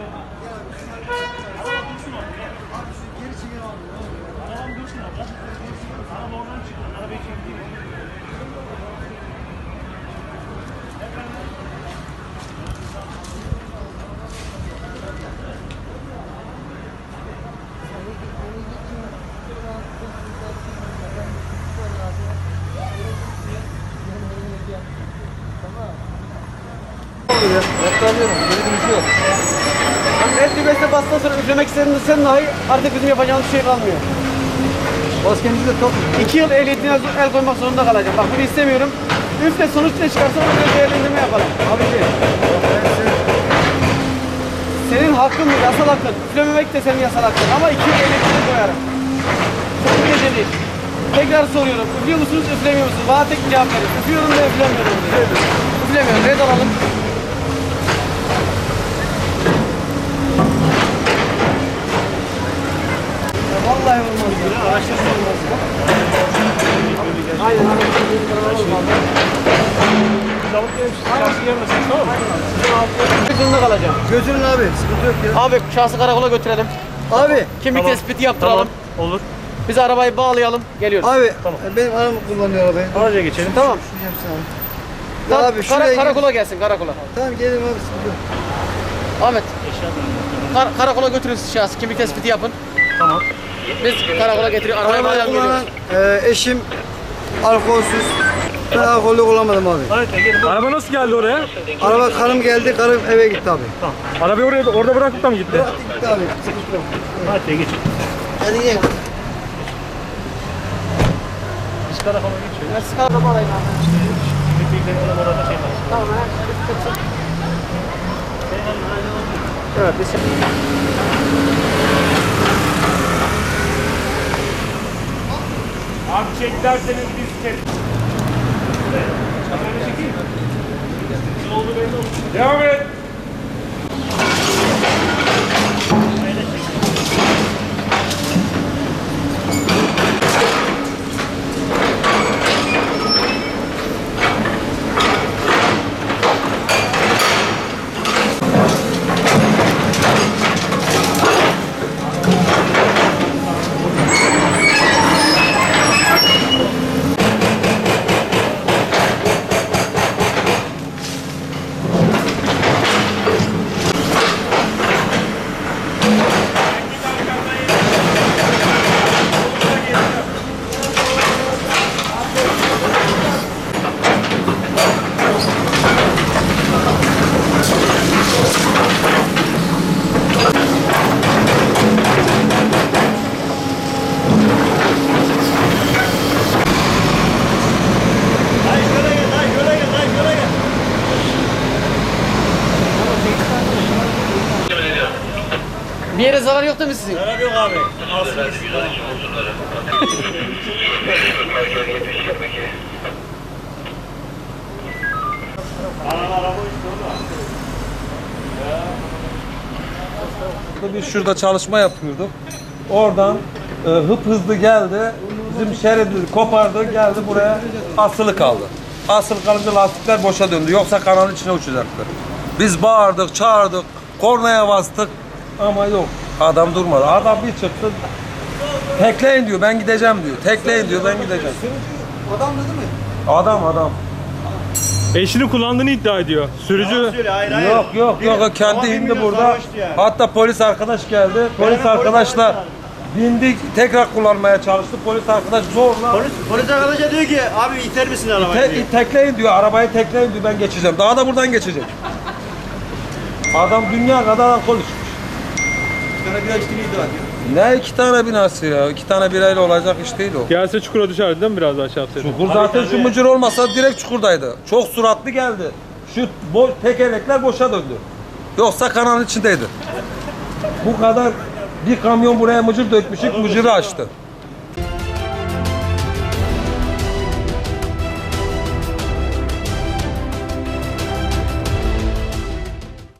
Tamam. Hatta alıyorum. Geri dönüşü yok. Evet düğmesine bastıktan sonra üflemek istediğinde sen dahi artık bizim yapacağımız bir şey kalmıyor. Maskenizi de takın. İki yıl ehliyetine el koymak zorunda kalacağım. Bak bunu istemiyorum. Üfle sonuç ne çıkarsa göre değerlendirme yapalım. Abiciğim. Senin hakkın mı? Yasal hakkın. Üflememek de senin yasal hakkın. Ama iki yıl ehliyetine koyarım. Çok gece değil. Tekrar soruyorum. Üflüyor musunuz, üflemiyor musunuz? Bana tek bir cevap verin. Üflüyorum ve üflemiyorum. Üflemiyorum. Red alalım. Ya Vallahi olmaz. ya. Aynen. Zorunda kalacağım. Götürün abi. Sıkıntı yok ya. Abi şahsı karakola götürelim. Abi. Kimlik tespiti yaptıralım. Olur. Biz arabayı bağlayalım. Geliyoruz. Abi. Benim anam kullanıyor arabayı. Araca geçelim. Tamam. Şunu abi. Tamam, Ya abi kara- şuraya karakola gelsin karakola. Tamam gelin abi sıkıntı. Ahmet. Kar- karakola götürün şahsı. Kimlik tespiti yapın. Tamam. Biz karakola getiriyor. Arabayı Arabayı kullanan geliyoruz. e, eşim alkolsüz. Ben alkollü kullanmadım abi. Araba nasıl geldi oraya? Araba karım geldi, karım eve gitti abi. Tamam. Arabayı oraya orada bırakıp da mı gitti? Bıraktı gitti abi. Hadi geç. Hadi gel. Biz karakola geçiyoruz. Siz karakola var. Tamam. Evet biz Abi çek derseniz biz çek. Devam et. Bir yere zarar yok değil mi sizin? Araba yok abi. Biz şurada çalışma yapıyorduk. Oradan e, hıp hızlı geldi. Bizim şeridi kopardı geldi buraya asılı kaldı. Asılı kalınca lastikler boşa döndü. Yoksa kanalın içine uçacaktı. Biz bağırdık, çağırdık, kornaya bastık ama yok. Adam durmadı. Adam bir çıktı. Tekleyin diyor ben gideceğim diyor. Tekleyin diyor ben gideceğim. Adam dedi mi? Adam adam. Eşini kullandığını iddia ediyor. Sürücü Yok yok yok o kendi indi burada. Hatta polis arkadaş geldi. Polis arkadaşla bindik tekrar kullanmaya çalıştı. Polis arkadaş zorla Polis, polis arkadaşa diyor ki abi iter misin arabayı te- diyor. tekleyin diyor. Arabayı tekleyin diyor ben geçeceğim. Daha da buradan geçecek. Adam dünya kadar alkol içmiş. İddia ediyor. Ne iki tane binası ya? İki tane birayla olacak iş değil o. gelse çukura düşerdi değil mi biraz daha şey yapsaydı? Çukur zaten şu mucur olmasa direkt çukurdaydı. Çok suratlı geldi. Şu bo tekerlekler boşa döndü. Yoksa kanalın içindeydi. Bu kadar bir kamyon buraya mıcır dökmüşük, mıcırı açtı.